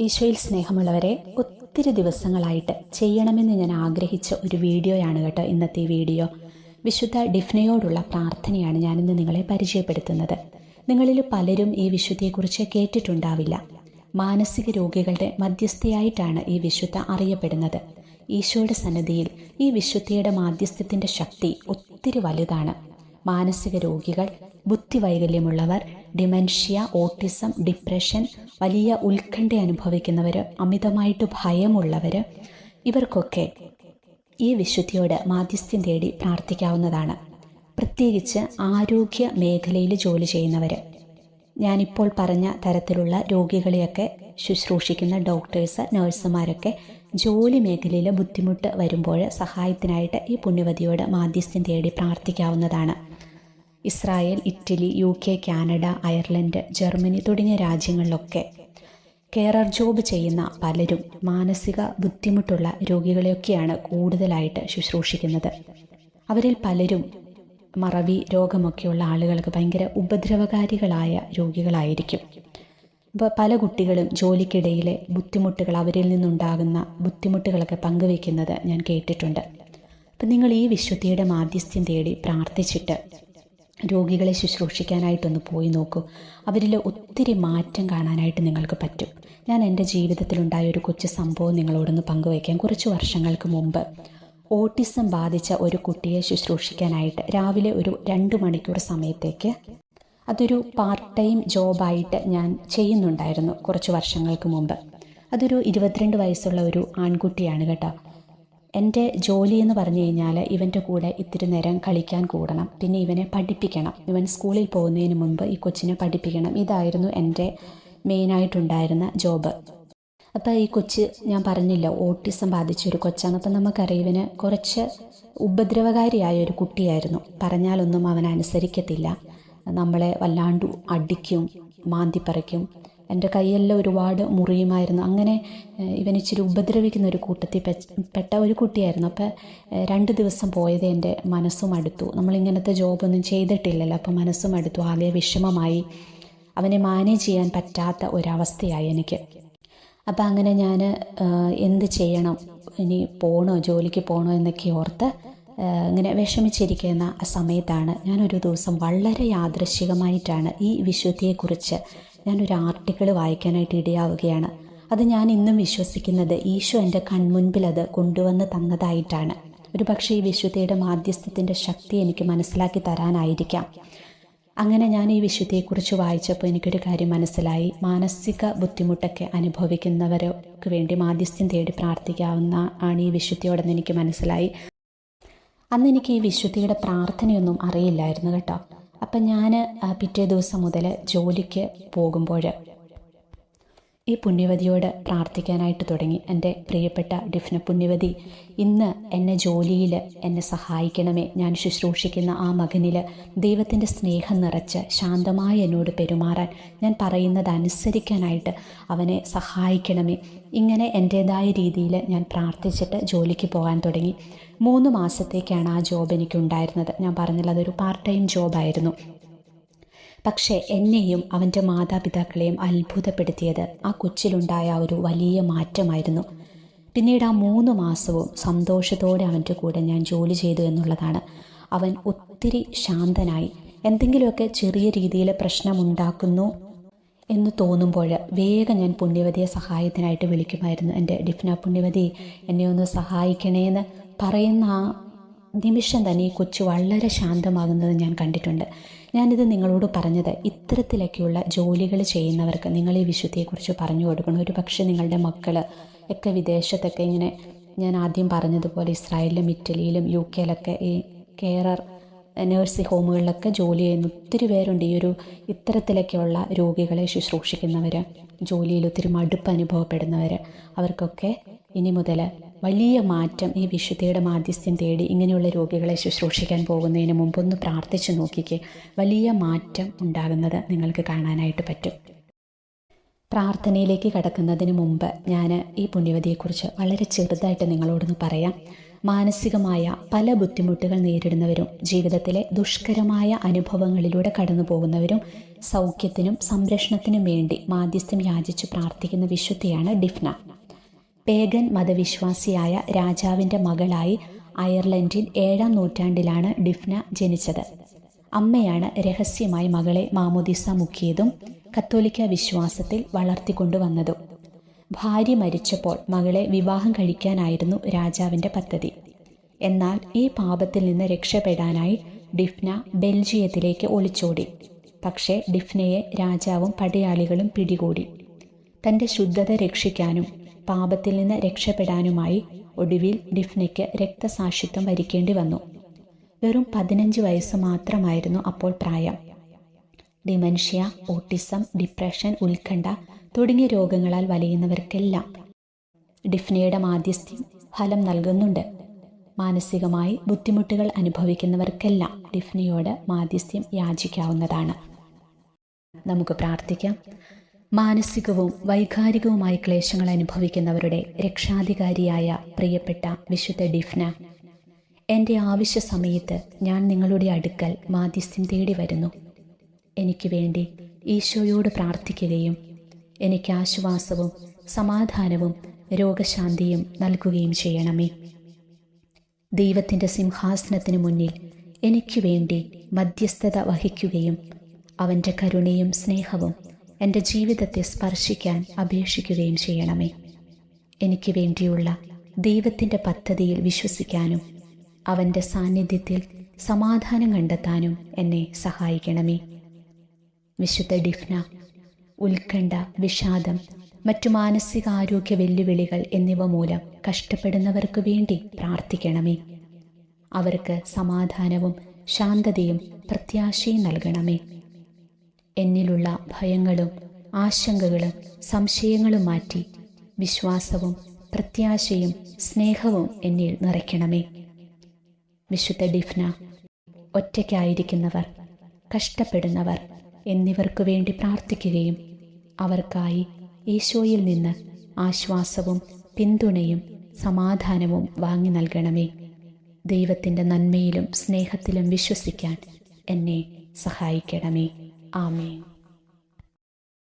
ഈശോയിൽ സ്നേഹമുള്ളവരെ ഒത്തിരി ദിവസങ്ങളായിട്ട് ചെയ്യണമെന്ന് ഞാൻ ആഗ്രഹിച്ച ഒരു വീഡിയോയാണ് കേട്ടോ ഇന്നത്തെ വീഡിയോ. വിശുദ്ധ ഡിഫ്നയോടുള്ള പ്രാർത്ഥനയാണ് ഞാനിന്ന് നിങ്ങളെ പരിചയപ്പെടുത്തുന്നത്. നിങ്ങളിൽ പലരും ഈ വിശുദ്ധിയെക്കുറിച്ച് കേട്ടിട്ടുണ്ടാവില്ല. മാനസിക രോഗികളുടെ മധ്യസ്ഥയായിട്ടാണ് ഈ വിശുദ്ധ അറിയപ്പെടുന്നത്. ഈശോയുടെ സന്നദ്ധിയിൽ ഈ വിശുദ്ധിയുടെ മാധ്യസ്ഥത്തിന്റെ ശക്തി ഒത്തിരി വലുതാണ്. മാനസിക രോഗികൾ ബുദ്ധിവൈകല്യമുള്ളവർ ഡിമെൻഷ്യ ഓട്ടിസം ഡിപ്രഷൻ വലിയ ഉത്കണ്ഠ അനുഭവിക്കുന്നവർ അമിതമായിട്ട് ഭയമുള്ളവർ ഇവർക്കൊക്കെ ഈ വിശുദ്ധിയോട് മാധ്യസ്ഥ്യം തേടി പ്രാർത്ഥിക്കാവുന്നതാണ്. പ്രത്യേകിച്ച് ആരോഗ്യ മേഖലയിൽ ജോലി ചെയ്യുന്നവർ ഞാനിപ്പോൾ പറഞ്ഞ തരത്തിലുള്ള രോഗികളെയൊക്കെ ശുശ്രൂഷിക്കുന്ന ഡോക്ടേഴ്സ് നഴ്സുമാരൊക്കെ ജോലി മേഖലയിൽ ബുദ്ധിമുട്ട് വരുമ്പോൾ സഹായത്തിനായിട്ട് ഈ പുണ്യവതിയോട് മാധ്യസ്ഥ്യം തേടി പ്രാർത്ഥിക്കാവുന്നതാണ്. Israel Italy U K Canada Ireland Germany തുടങ്ങിയ രാജ്യങ്ങളിലൊക്കെ കെയറർ ജോബ് ചെയ്യുന്ന പലരും മാനസിക ബുദ്ധിമുട്ടുള്ള രോഗികളെയൊക്കെയാണ് കൂടുതലായിട്ട് ശുശ്രൂഷിക്കുന്നത്. അവരിൽ പലരും മറവി രോഗമൊക്കെയുള്ള ആളുകൾക്ക് ഭയങ്കര ഉപദ്രവകാരികളായ രോഗികളായിരിക്കും. അപ്പോൾ പല കുട്ടികളും ജോലിക്കിടയിലെ ബുദ്ധിമുട്ടുകൾ അവരിൽ നിന്നുണ്ടാകുന്ന ബുദ്ധിമുട്ടുകളൊക്കെ പങ്കുവയ്ക്കുന്നത് ഞാൻ കേട്ടിട്ടുണ്ട്. അപ്പം നിങ്ങൾ ഈ വിശുദ്ധിയുടെ മാധ്യസ്ഥ്യം തേടി പ്രാർത്ഥിച്ചിട്ട് രോഗികളെ ശുശ്രൂഷിക്കാനായിട്ടൊന്ന് പോയി നോക്കൂ. അവരിൽ ഒത്തിരി മാറ്റം കാണാനായിട്ട് നിങ്ങൾക്ക് പറ്റും. ഞാൻ എന്റെ ജീവിതത്തിലുണ്ടായ ഒരു കൊച്ചു സംഭവം നിങ്ങളോടൊന്ന് പങ്കുവയ്ക്കാം. കുറച്ച് വർഷങ്ങൾക്ക് മുമ്പ് ഓട്ടിസം ബാധിച്ച ഒരു കുട്ടിയെ ശുശ്രൂഷിക്കാനായിട്ട് രാവിലെ ഒരു രണ്ട് മണിക്കൂർ സമയത്തേക്ക് അതൊരു പാർട്ട് ടൈം ജോബായിട്ട് ഞാൻ ചെയ്യുന്നുണ്ടായിരുന്നു കുറച്ച് വർഷങ്ങൾക്ക് മുമ്പ്. അതൊരു ഇരുപത്തിരണ്ട് വയസ്സുള്ള ഒരു ആൺകുട്ടിയാണ് കേട്ടോ. എന്റെ ജോലി എന്ന് പറഞ്ഞു കഴിഞ്ഞാൽ ഇവന്റെ കൂടെ ഇത്തിരി നേരം കളിക്കാൻ കൂടണം. പിന്നെ ഇവനെ പഠിപ്പിക്കണം. ഇവൻ സ്കൂളിൽ പോകുന്നതിന് മുൻപ് ഈ കൊച്ചിനെ പഠിപ്പിക്കണം. ഇതായിരുന്നു എന്റെ മെയിനായിട്ടുണ്ടായിരുന്ന ജോബ്. അപ്പോൾ ഈ കൊച്ച് ഞാൻ പറഞ്ഞില്ല ഓട്ടിസം ബാധിച്ചൊരു കൊച്ചാണ്. അപ്പം നമുക്കറിയാം ഇവന് കുറച്ച് ഉപദ്രവകാരിയായ ഒരു കുട്ടിയായിരുന്നു. പറഞ്ഞാലൊന്നും അവൻ അനുസരിക്കത്തില്ല. നമ്മളെ വല്ലാണ്ട് അടിക്കും മാന്തിപ്പറിക്കും എന്റെ കൈയെല്ലാം ഒരുപാട് മുറിയുമായിരുന്നു. അങ്ങനെ ഇവൻ ഇച്ചിരി ഉപദ്രവിക്കുന്ന ഒരു കൂട്ടത്തിൽ പെട്ട ഒരു കുട്ടിയായിരുന്നു. അപ്പോൾ രണ്ട് ദിവസം പോയത് എന്റെ മനസ്സും അടുത്തു. നമ്മളിങ്ങനത്തെ ജോബൊന്നും ചെയ്തിട്ടില്ലല്ലോ. അപ്പോൾ മനസ്സും അടുത്തു. ആകെ വിഷമമായി. അവനെ മാനേജ് ചെയ്യാൻ പറ്റാത്ത ഒരവസ്ഥയായി എനിക്ക്. അപ്പം അങ്ങനെ ഞാൻ എന്ത് ചെയ്യണം? ഇനി പോകണോ ജോലിക്ക് പോകണോ എന്നൊക്കെ ഓർത്ത് ഇങ്ങനെ വിഷമിച്ചിരിക്കുന്ന സമയത്താണ് ഞാനൊരു ദിവസം വളരെ യാദൃശികമായിട്ടാണ് ഈ വിശുദ്ധിയെക്കുറിച്ച് ഞാനൊരു ആർട്ടിക്കിൾ വായിക്കാനായിട്ട് ഇടയാവുകയാണ്. അത് ഞാൻ ഇന്നും വിശ്വസിക്കുന്നത് ഈശോ എന്റെ കൺമുൻപിൽ അത് കൊണ്ടുവന്ന് തന്നതായിട്ടാണ്. ഒരു പക്ഷേ ഈ വിശുദ്ധയുടെ മാധ്യസ്ഥത്തിന്റെ ശക്തി എനിക്ക് മനസ്സിലാക്കി തരാനായിരിക്കാം. അങ്ങനെ ഞാൻ ഈ വിശുദ്ധിയെക്കുറിച്ച് വായിച്ചപ്പോൾ എനിക്കൊരു കാര്യം മനസ്സിലായി. മാനസിക ബുദ്ധിമുട്ടൊക്കെ അനുഭവിക്കുന്നവർക്ക് വേണ്ടി മാധ്യസ്ഥ്യം തേടി പ്രാർത്ഥിക്കാവുന്ന ആണ് ഈ വിശുദ്ധിയോടെന്ന് എനിക്ക് മനസ്സിലായി. അന്ന് എനിക്ക് ഈ വിശുദ്ധിയുടെ പ്രാർത്ഥനയൊന്നും അറിയില്ലായിരുന്നു കേട്ടോ. അപ്പം ഞാൻ പിറ്റേ ദിവസം മുതൽ ജോലിക്ക് പോകുമ്പോൾ ഈ പുണ്യവതിയോട് പ്രാർത്ഥിക്കാനായിട്ട് തുടങ്ങി. എന്റെ പ്രിയപ്പെട്ട ഡിഫ്ന പുണ്യവതി ഇന്ന് എന്നെ ജോലിയിൽ എന്നെ സഹായിക്കണമേ. ഞാൻ ശുശ്രൂഷിക്കുന്ന ആ മകനിൽ ദൈവത്തിന്റെ സ്നേഹം നിറച്ച് ശാന്തമായി എന്നോട് പെരുമാറാൻ ഞാൻ പറയുന്നതനുസരിക്കാനായിട്ട് അവനെ സഹായിക്കണമേ. ഇങ്ങനെ എന്റേതായ രീതിയിൽ ഞാൻ പ്രാർത്ഥിച്ചിട്ട് ജോലിക്ക് പോകാൻ തുടങ്ങി. മൂന്ന് മാസത്തേക്കാണ് ആ ജോബ് എനിക്കുണ്ടായിരുന്നത്. ഞാൻ പറഞ്ഞില്ല അതൊരു പാർട്ട് ടൈം ജോബായിരുന്നു. പക്ഷേ എന്നെയും അവന്റെ മാതാപിതാക്കളെയും അത്ഭുതപ്പെടുത്തിയത് ആ കൊച്ചിലുണ്ടായ ഒരു വലിയ മാറ്റമായിരുന്നു. പിന്നീട് ആ മൂന്ന് മാസവും സന്തോഷത്തോടെ അവന്റെ കൂടെ ഞാൻ ജോലി ചെയ്തു എന്നുള്ളതാണ്. അവൻ ഒത്തിരി ശാന്തനായി. എന്തെങ്കിലുമൊക്കെ ചെറിയ രീതിയിൽ പ്രശ്നമുണ്ടാക്കുന്നു എന്ന് തോന്നുമ്പോൾ വേഗം ഞാൻ പുണ്യവതിയെ സഹായത്തിനായിട്ട് വിളിക്കുമായിരുന്നു. എന്റെ ഡിഫ്ന പുണ്യവതി എന്നെ ഒന്ന് സഹായിക്കണേന്ന് പറയുന്ന ആ നിമിഷം തന്നെ ഈ കൊച്ചു വളരെ ശാന്തമാകുന്നത് ഞാൻ കണ്ടിട്ടുണ്ട്. ഞാനിത് നിങ്ങളോട് പറഞ്ഞത് ഇത്തരത്തിലൊക്കെയുള്ള ജോലികൾ ചെയ്യുന്നവർക്ക് നിങ്ങൾ ഈ വിശുദ്ധിയെക്കുറിച്ച് പറഞ്ഞു കൊടുക്കണം. ഒരു പക്ഷേ നിങ്ങളുടെ മക്കൾ ഒക്കെ വിദേശത്തൊക്കെ ഇങ്ങനെ ഞാൻ ആദ്യം പറഞ്ഞതുപോലെ ഇസ്രായേലിലും ഇറ്റലിയിലും യു കെയിലൊക്കെ ഈ കെയറർ നേഴ്സിംഗ് ഹോമുകളിലൊക്കെ ജോലി ചെയ്യുന്ന ഒത്തിരി പേരുണ്ട്. ഈ ഒരു ഇത്തരത്തിലൊക്കെയുള്ള രോഗികളെ ശുശ്രൂഷിക്കുന്നവർ ജോലിയിൽ ഒത്തിരി മടുപ്പ് അനുഭവപ്പെടുന്നവർ അവർക്കൊക്കെ ഇനി മുതൽ വലിയ മാറ്റം ഈ വിശുദ്ധിയുടെ മാധ്യസ്ഥ്യം തേടി ഇങ്ങനെയുള്ള രോഗികളെ ശുശ്രൂഷിക്കാൻ പോകുന്നതിന് മുമ്പൊന്ന് പ്രാർത്ഥിച്ചു നോക്കിക്കേ. വലിയ മാറ്റം ഉണ്ടാകുന്നത് നിങ്ങൾക്ക് കാണാനായിട്ട് പറ്റും. പ്രാർത്ഥനയിലേക്ക് കടക്കുന്നതിന് മുമ്പ് ഞാൻ ഈ പുണ്യവതിയെക്കുറിച്ച് വളരെ ചെറുതായിട്ട് നിങ്ങളോടൊന്ന് പറയാം. മാനസികമായ പല ബുദ്ധിമുട്ടുകൾ നേരിടുന്നവരും ജീവിതത്തിലെ ദുഷ്കരമായ അനുഭവങ്ങളിലൂടെ കടന്നു പോകുന്നവരും സൗഖ്യത്തിനും സംരക്ഷണത്തിനും വേണ്ടി മാധ്യസ്ഥം യാചിച്ചു പ്രാർത്ഥിക്കുന്ന വിശുദ്ധിയാണ് ഡിഫ്ന. പേഗൻ മതവിശ്വാസിയായ രാജാവിന്റെ മകളായി അയർലൻഡിൽ ഏഴാം നൂറ്റാണ്ടിലാണ് ഡിഫ്ന ജനിച്ചത്. അമ്മയാണ് രഹസ്യമായി മകളെ മാമോദിസ മുക്കിയതും കത്തോലിക്ക വിശ്വാസത്തിൽ വളർത്തിക്കൊണ്ടുവന്നതും. ഭാര്യ മരിച്ചപ്പോൾ മകളെ വിവാഹം കഴിക്കാനായിരുന്നു രാജാവിന്റെ പദ്ധതി. എന്നാൽ ഈ പാപത്തിൽ നിന്ന് രക്ഷപ്പെടാനായി ഡിഫ്ന ബെൽജിയത്തിലേക്ക് ഒളിച്ചോടി. പക്ഷേ ഡിഫ്നയെ രാജാവും പടയാളികളും പിടികൂടി. തന്റെ ശുദ്ധത രക്ഷിക്കാനും പാപത്തിൽ നിന്ന് രക്ഷപ്പെടാനുമായി ഒടുവിൽ ഡിഫ്നയ്ക്ക് രക്തസാക്ഷിത്വം വരിക്കേണ്ടി വന്നു. വെറും പതിനഞ്ച് വയസ്സ് മാത്രമായിരുന്നു അപ്പോൾ പ്രായം. ഡിമൻഷ്യ ഓട്ടിസം ഡിപ്രഷൻ ഉത്കണ്ഠ തുടങ്ങിയ രോഗങ്ങളാൽ വലയുന്നവർക്കെല്ലാം ഡിഫ്നയുടെ മാധ്യസ്ഥ്യം ഫലം നൽകുന്നുണ്ട്. മാനസികമായി ബുദ്ധിമുട്ടുകൾ അനുഭവിക്കുന്നവർക്കെല്ലാം ഡിഫ്നയോട് മാധ്യസ്ഥ്യം യാചിക്കാവുന്നതാണ്. നമുക്ക് പ്രാർത്ഥിക്കാം. മാനസികവും വൈകാരികവുമായ ക്ലേശങ്ങൾ അനുഭവിക്കുന്നവരുടെ രക്ഷാധികാരിയായ പ്രിയപ്പെട്ട വിശുദ്ധ ഡിഫ്ന. എന്റെ ആവശ്യ സമയത്ത് ഞാൻ നിങ്ങളുടെ അടുക്കൽ മാധ്യസ്ഥ്യം തേടി വരുന്നു. എനിക്ക് വേണ്ടി ഈശോയോട് പ്രാർത്ഥിക്കുകയും എനിക്ക് ആശ്വാസവും സമാധാനവും രോഗശാന്തിയും നൽകുകയും ചെയ്യണമേ. ദൈവത്തിന്റെ സിംഹാസനത്തിന് മുന്നിൽ എനിക്ക് വേണ്ടി മധ്യസ്ഥത വഹിക്കുകയും അവന്റെ കരുണയും സ്നേഹവും എന്റെ ജീവിതത്തെ സ്പർശിക്കാൻ അപേക്ഷിക്കുകയും ചെയ്യണമേ. എനിക്ക് വേണ്ടിയുള്ള ദൈവത്തിന്റെ പദ്ധതിയിൽ വിശ്വസിക്കാനും അവന്റെ സാന്നിധ്യത്തിൽ സമാധാനം കണ്ടെത്താനും എന്നെ സഹായിക്കണമേ. വിശുദ്ധ ഡിഫ്ന ഉത്കണ്ഠ വിഷാദം മറ്റു മാനസികാരോഗ്യ വെല്ലുവിളികൾ എന്നിവ മൂലം കഷ്ടപ്പെടുന്നവർക്ക് വേണ്ടി പ്രാർത്ഥിക്കണമേ. അവർക്ക് സമാധാനവും ശാന്തതയും പ്രത്യാശയും നൽകണമേ. എന്നിലുള്ള ഭയങ്ങളും ആശങ്കകളും സംശയങ്ങളും മാറ്റി വിശ്വാസവും പ്രത്യാശയും സ്നേഹവും എന്നിൽ നിറയ്ക്കണമേ. വിശുദ്ധ ഡിഫ്ന ഒറ്റയ്ക്കായിരിക്കുന്നവർ കഷ്ടപ്പെടുന്നവർ എന്നിവർക്കു വേണ്ടി പ്രാർത്ഥിക്കുകയും അവർക്കായി ഈശോയിൽ നിന്ന് ആശ്വാസവും പിന്തുണയും സമാധാനവും വാങ്ങി നൽകണമേ. ദൈവത്തിന്റെ നന്മയിലും സ്നേഹത്തിലും വിശ്വസിക്കാൻ എന്നെ സഹായിക്കണമേ. ആമേൻ